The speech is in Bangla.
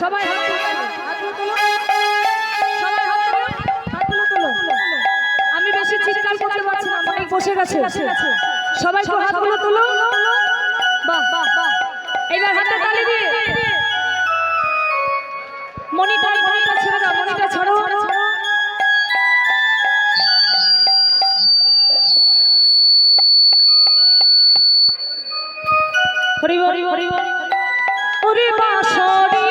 সবাই আমি বেশি চিৎকার করতে পারছি না মাইক বসে গেছে। সবাই হাতগুলো তুলো এবার হাতে তালি দিয়ে। মনিটা মনিটা ছেড়ে মনিটা ছাড়ো হরি হরি হরি হরি ওরে বাসরি